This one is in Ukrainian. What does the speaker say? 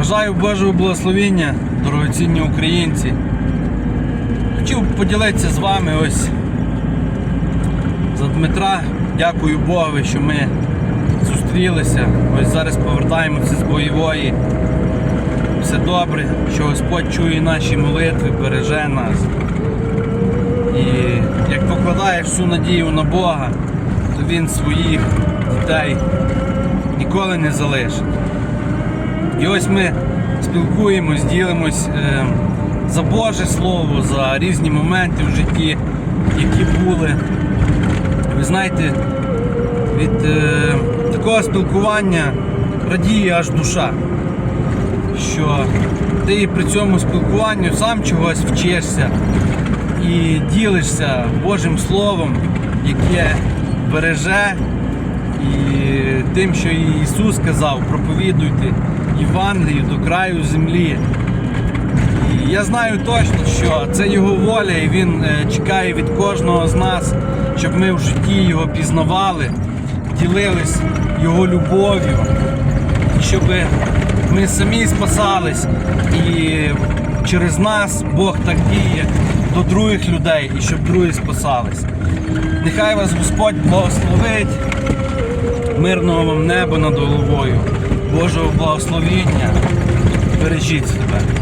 Бажаю Божого благословіння, дорогоцінні українці. Хотів поділитися з вами ось за Дмитра. Дякую Богові, що ми зустрілися. Ось зараз повертаємося з бойової. Все добре, що Господь чує наші молитви, береже нас. І як покладаєш всю надію на Бога, то Він своїх дітей ніколи не залишить. І ось ми спілкуємось, ділимось е, за Боже Слово, за різні моменти в житті, які були. Ви знаєте, від е, такого спілкування радіє аж душа, що ти при цьому спілкуванню сам чогось вчишся і ділишся Божим Словом, яке береже і тим, що Ісус сказав, проповідуйте Євангелію до краю землі. І я знаю точно, що це Його воля, і Він е, чекає від кожного з нас, щоб ми в житті його пізнавали, ділились Його любов'ю, щоб ми самі спасались, і через нас Бог так діє до других людей, і щоб другі спасались. Нехай вас Господь благословить мирного вам неба над головою, Божого благословіння. Бережіть себе.